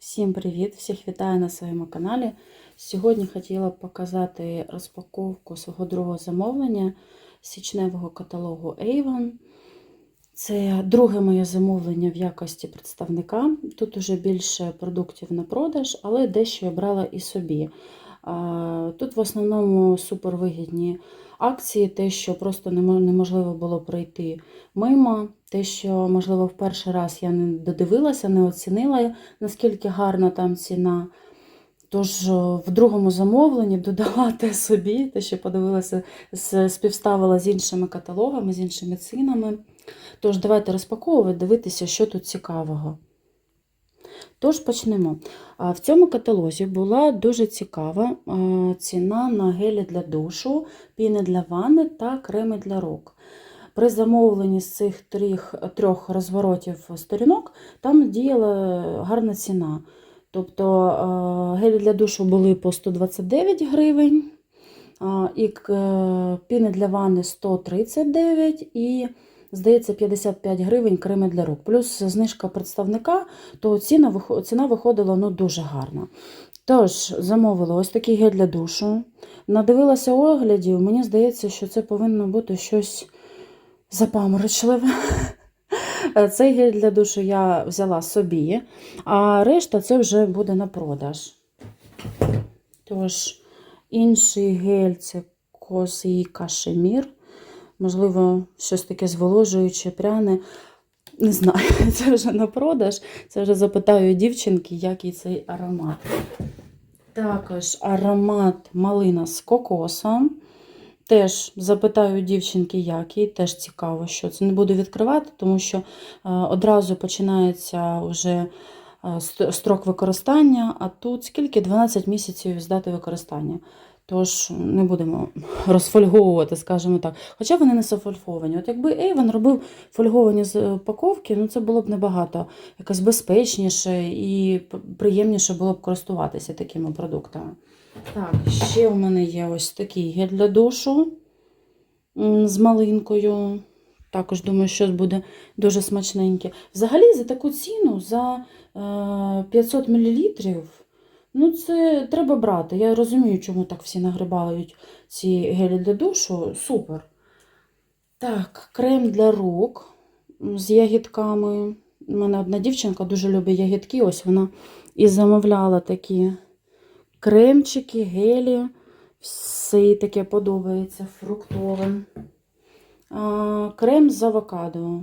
Всім привіт! Всіх вітаю на своєму каналі. Сьогодні хотіла показати розпаковку свого другого замовлення січневого каталогу Avon. Це друге моє замовлення в якості представника. Тут уже більше продуктів на продаж, але дещо я брала і собі. Тут в основному супервигідні акції, те, що просто неможливо було пройти мимо, те, що, можливо, в перший раз я не додивилася, не оцінила, наскільки гарна там ціна. Тож в другому замовленні додала те собі, те, що подивилася, співставила з іншими каталогами, з іншими цінами. Тож, давайте розпаковувати, дивитися, що тут цікавого. Тож почнемо. В цьому каталозі була дуже цікава ціна на гелі для душу, піни для ванни та креми для рук. При замовленні з цих трьох, трьох розворотів сторінок там діяла гарна ціна. Тобто гелі для душу були по 129 гривень, і піни для ванни 139 і, здається, 55 гривень креми для рук. Плюс знижка представника, то ціна, ціна виходила ну, дуже гарна. Тож, замовила ось такий гель для душу. Надивилася оглядів, мені здається, що це повинно бути щось запаморочливе. Цей гель для душу я взяла собі, а решта це вже буде на продаж. Тож, інший гель це козий кашемір. Можливо, щось таке зволожуюче, пряне. Не знаю, це вже на продаж. Це вже запитаю дівчинки, який цей аромат. Також аромат малина з кокосом. Теж запитаю дівчинки, який, теж цікаво, що це не буду відкривати, тому що е, одразу починається вже е, строк використання, а тут скільки 12 місяців з дати використання. Тож не будемо розфольговувати, скажімо так. Хоча вони не зафольговані. От якби Avon робив фольговані з- упаковки, ну це було б набагато якось безпечніше і приємніше було б користуватися такими продуктами. Так, ще у мене є ось такий гель для душу з малинкою. Також думаю, що буде дуже смачненьке. Взагалі, за таку ціну, за е, 500 мл, ну це треба брати. Я розумію, чому так всі нагрибають ці гелі для душу. Супер. Так, крем для рук з ягідками. У мене одна дівчинка дуже любить ягідки. Ось вона і замовляла такі кремчики, гелі. Все таке подобається фруктове. Крем з авокадо.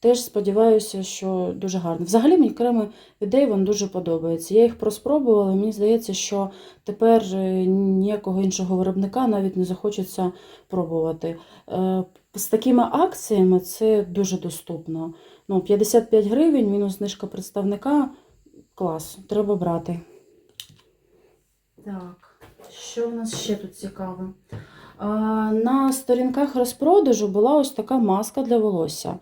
Теж сподіваюся, що дуже гарно. Взагалі мені креми від Avon дуже подобаються. Я їх проспробувала, і мені здається, що тепер е, ніякого іншого виробника навіть не захочеться пробувати. Е, З такими акціями це дуже доступно. Ну, 55 гривень, мінус знижка представника. Клас, треба брати. Так, що в нас ще тут цікаве? На сторінках розпродажу була ось така маска для волосся.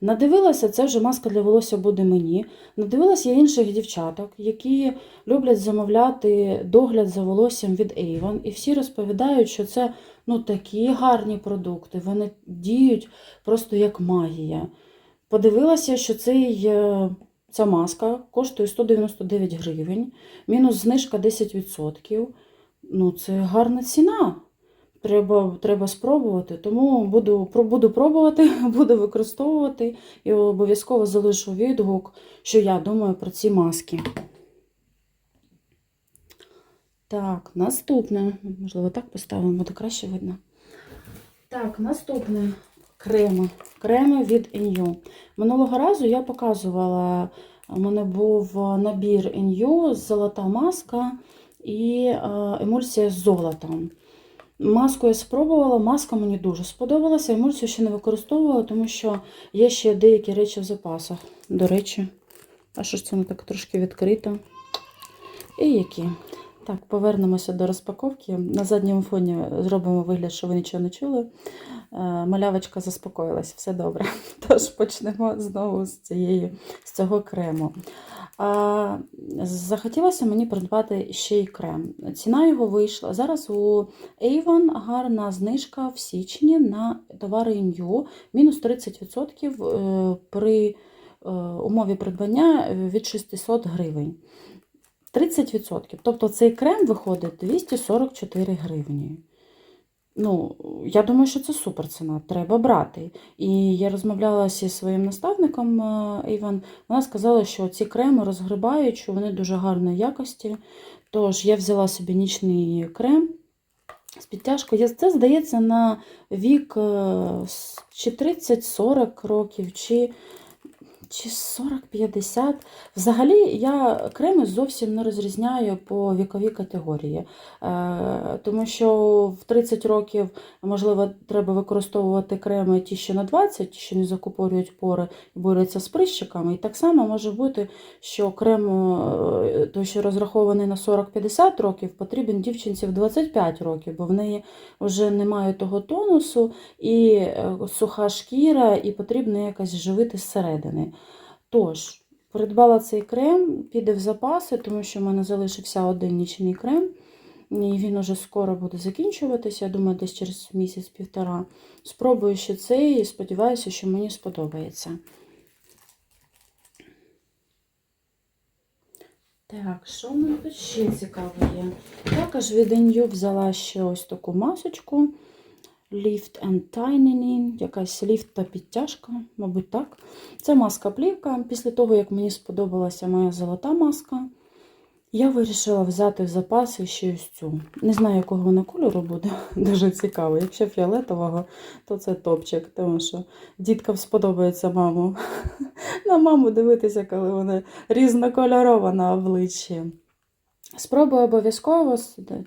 Надивилася, це вже маска для волосся буде мені. Надивилася я інших дівчаток, які люблять замовляти догляд за волоссям від Avon. І всі розповідають, що це ну, такі гарні продукти, вони діють просто як магія. Подивилася, що цей, е, ця маска коштує 199 гривень, мінус знижка 10%. Ну, це гарна ціна. Треба, треба спробувати. Тому буду, буду пробувати, буду використовувати і обов'язково залишу відгук, що я думаю про ці маски. Так, наступне. Можливо, так поставимо, буде краще видно. Так, наступне креми. Креми від Inyu. Минулого разу я показувала, у мене був набір Inyu, золота маска і е, емульсія з золотом. Маску я спробувала, маска мені дуже сподобалася. Емульсію ще не використовувала, тому що є ще деякі речі в запасах. До речі, а що ж це не так трошки відкрито? І які? Так, повернемося до розпаковки. На задньому фоні зробимо вигляд, що ви нічого не чули. Е, Малявочка заспокоїлась, все добре. Тож почнемо знову з, цієї, з цього крему. Захотілося мені придбати ще й крем. Ціна його вийшла. Зараз у Avon гарна знижка в січні на товари New, мінус 30% е, при е, умові придбання від 600 гривень. 30%. Тобто цей крем виходить 244 гривні. Ну, я думаю, що це супер ціна, треба брати. І я розмовляла зі своїм наставником е, Іван. Вона сказала, що ці креми розгрибають, що вони дуже гарної якості. Тож я взяла собі нічний крем з підтяжкою. Це здається на вік е, чи 30-40 років, чи, чи 40-50. Взагалі я креми зовсім не розрізняю по віковій категорії. Е, Тому що в 30 років, можливо, треба використовувати креми ті, що на 20, ті, що не закупорюють пори і борються з прищиками. І так само може бути, що крем, е, той, що розрахований на 40-50 років, потрібен дівчинці в 25 років, бо в неї вже немає того тонусу, і е, суха шкіра, і потрібно якось живити зсередини. Тож, придбала цей крем, піде в запаси, тому що в мене залишився один нічний крем. І він уже скоро буде закінчуватися, я думаю, десь через місяць-півтора. Спробую ще цей і сподіваюся, що мені сподобається. Так, що в мене тут ще цікаве є? Також від Inyu взяла ще ось таку масочку. Lift and Tinening, якась ліфт та підтяжка, мабуть, так. Це маска плівка. Після того, як мені сподобалася моя золота маска, я вирішила взяти в запаси ще ось цю. Не знаю, якого вона кольору буде. Дуже цікаво. Якщо фіолетового, то це топчик, тому що діткам сподобається маму. На маму дивитися, коли вона різнокольорова на обличчі. Спробую обов'язково,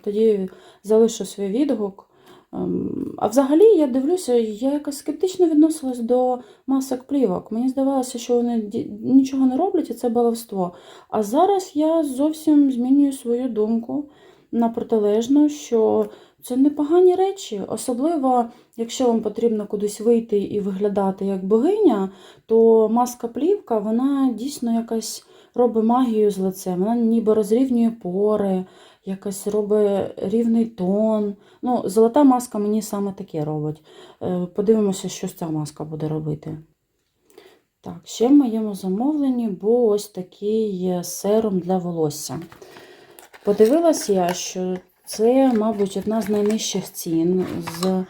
тоді залишу свій відгук. Ем, А взагалі, я дивлюся, я якось скептично відносилась до масок плівок. Мені здавалося, що вони нічого не роблять, і це баловство. А зараз я зовсім змінюю свою думку на протилежну, що це непогані речі. Особливо, якщо вам потрібно кудись вийти і виглядати як богиня, то маска плівка, вона дійсно якась робить магію з лицем. Вона ніби розрівнює пори, якось робить рівний тон. Ну, золота маска мені саме таке робить. Е, Подивимося, що ця маска буде робити. Так, ще в моєму замовленні був ось такий е, серум для волосся. Подивилась я, що це, мабуть, одна з найнижчих цін з, е,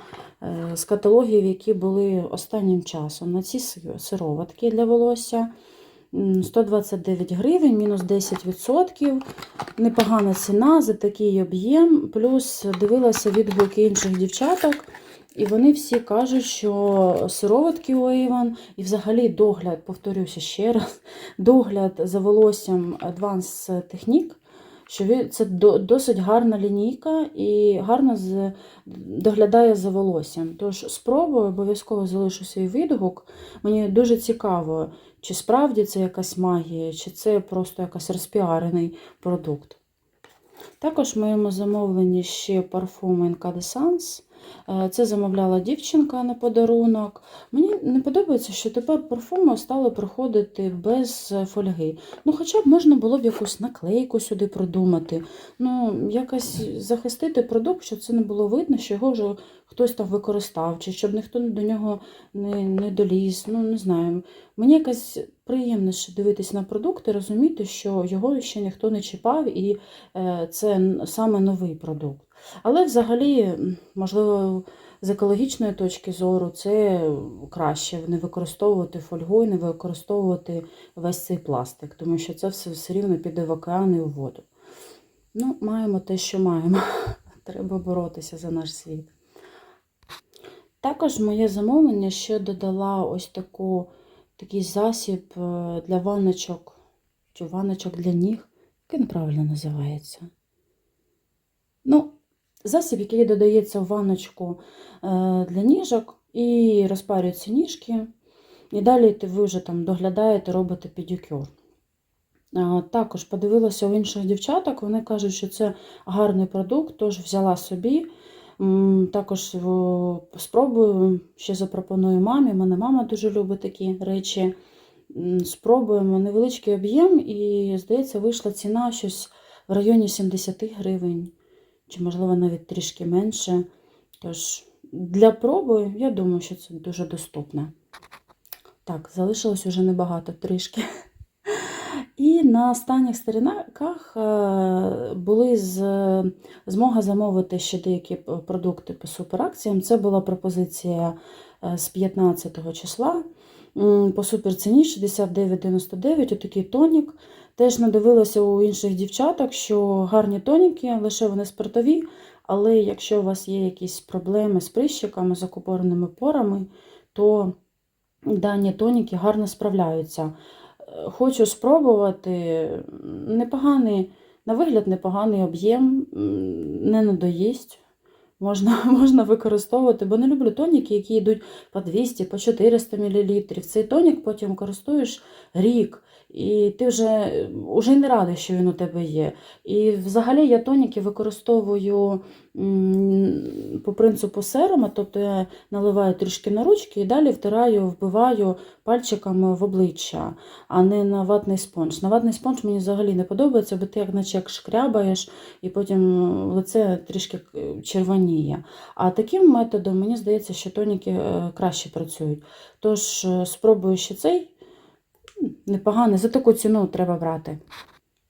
з каталогів, які були останнім часом. На ці сироватки для волосся. М, 129 гривень, мінус 10%. Непогана ціна за такий об'єм. Плюс дивилася відгуки інших дівчаток, і вони всі кажуть, що сироватки у Avon і взагалі догляд, повторюся ще раз, догляд за волоссям Advanced Technique, що це до- досить гарна лінійка і гарно доглядає за волоссям. Тож спробую, обов'язково залишу свій відгук. Мені дуже цікаво, чи справді це якась магія, чи це просто якийсь розпіарений продукт. Також в моєму замовленні ще Incandescence. Е, Це замовляла дівчинка на подарунок. Мені не подобається, що тепер парфуми стали приходити без е, фольги. Ну, хоча б можна було б якусь наклейку сюди продумати. Ну, якось захистити продукт, щоб це не було видно, що його вже хтось там використав, чи щоб ніхто до нього не, не доліз. Ну, не знаю. Мені якось приємніше дивитися на продукт і розуміти, що його ще ніхто не чіпав, і е, це саме новий продукт. Але взагалі, можливо, з екологічної точки зору це краще не використовувати фольгу і не використовувати весь цей пластик, тому що це все, все рівно піде в океан і в воду. Ну, маємо те, що маємо. Треба боротися за наш світ. Також моє замовлення ще додала ось таку, такий засіб е, для ванночок, чи ванночок для ніг. Як він правильно називається? Ну, засіб, який додається в ванночку е, для ніжок і розпарюються ніжки. І далі ви вже там доглядаєте, робите педикюр. Також подивилася у інших дівчаток, вони кажуть, що це гарний продукт, тож взяла собі. Також спробую, ще запропоную мамі. Мене мама дуже любить такі речі. Спробуємо невеличкий об'єм, і, здається, вийшла ціна щось в районі 70 гривень, чи, можливо, навіть трішки менше. Тож, для проби, я думаю, що це дуже доступно. Так, залишилось уже небагато трішки. І на останніх сторінках е, були з, змога замовити ще деякі продукти по суперакціям. Це була пропозиція е, з 15 числа. По суперціні 69,99, отакий тонік. Теж надивилася у інших дівчаток, що гарні тоніки, лише вони спиртові. Але якщо у вас є якісь проблеми з прищиками, з окупореними порами, то дані тоніки гарно справляються. Е, Хочу спробувати. Непоганий, на вигляд, непоганий об'єм, не надоїсть. Можна, можна використовувати, бо не люблю тоніки, які йдуть по 200, по 400 мл. Цей тонік потім користуєш рік, і ти вже, вже не радий, що він у тебе є. І взагалі я тоніки використовую по принципу серума, тобто я наливаю трішки на ручки і далі втираю, вбиваю пальчиками в обличчя, а не на ватний спонж. На ватний спонж мені взагалі не подобається, бо ти як наче як шкрябаєш, і потім лице трішки е, червоніє. А таким методом мені здається, що тоніки е, краще працюють. Тож е, спробую ще цей. М, Непоганий, за таку ціну треба брати.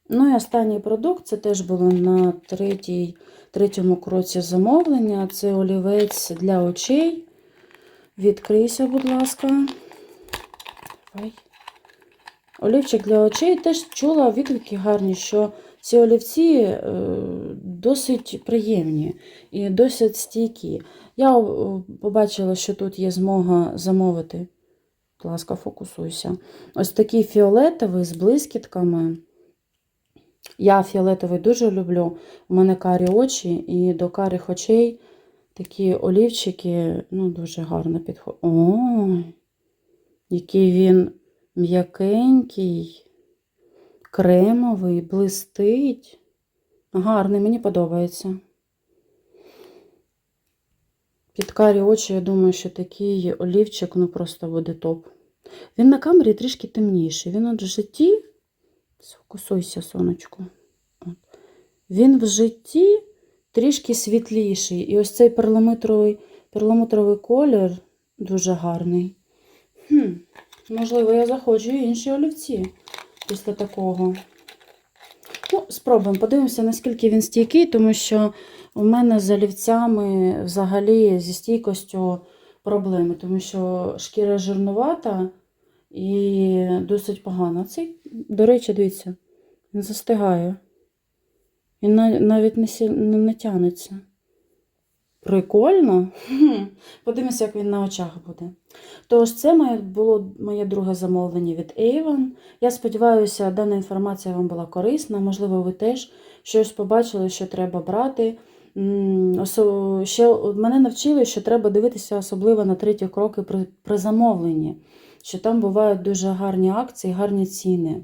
Ну і останній продукт це теж було на третій, третьому кроці замовлення. Це олівець для очей. Відкрийся, будь ласка. Давай. Олівчик для очей теж чула відгуки гарні, що ці олівці е, досить приємні і досить стійкі. Я е, побачила, що тут є змога замовити. Будь ласка, фокусуйся. Ось такий фіолетовий з блискітками. Я фіолетовий дуже люблю. У мене карі очі, і до карих очей такі олівчики ну, дуже гарно підходять. О, який він м'якенький, кремовий, блистить. Гарний, мені подобається. Під карі очі, я думаю, що такий олівчик ну, просто буде топ. Він на камері трішки темніший. Він от в житті. Сфокусуйся, сонечко. От. Він в житті трішки світліший. І ось цей перламутровий, перламутровий колір дуже гарний. Хм, можливо, я заходжу і інші олівці після такого. Ну, спробуємо, подивимося, наскільки він стійкий, тому що у мене з олівцями взагалі зі стійкостю проблеми, тому що шкіра жирнувата і досить погана. Цей, до речі, дивіться, він застигає. Він навіть не, не, не тянеться. Прикольно. Подивимося, як він на очах буде. Тож, це моє, було моє друге замовлення від Avon. Я сподіваюся, дана інформація вам була корисна. Можливо, ви теж щось побачили, що треба брати. Ще мене навчили, що треба дивитися особливо на треті кроки при, при замовленні, що там бувають дуже гарні акції, гарні ціни.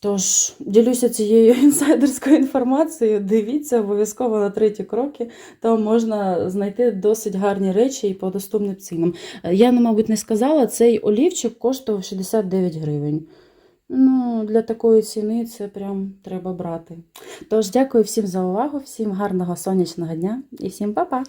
Тож, ділюся цією інсайдерською інформацією. Дивіться обов'язково на треті кроки. Там можна знайти досить гарні речі і по доступним цінам. Е, Я, ну, мабуть, не сказала, цей олівчик коштував 69 гривень. Ну, для такої ціни це прям треба брати. Тож, дякую всім за увагу, всім гарного сонячного дня і всім па-па!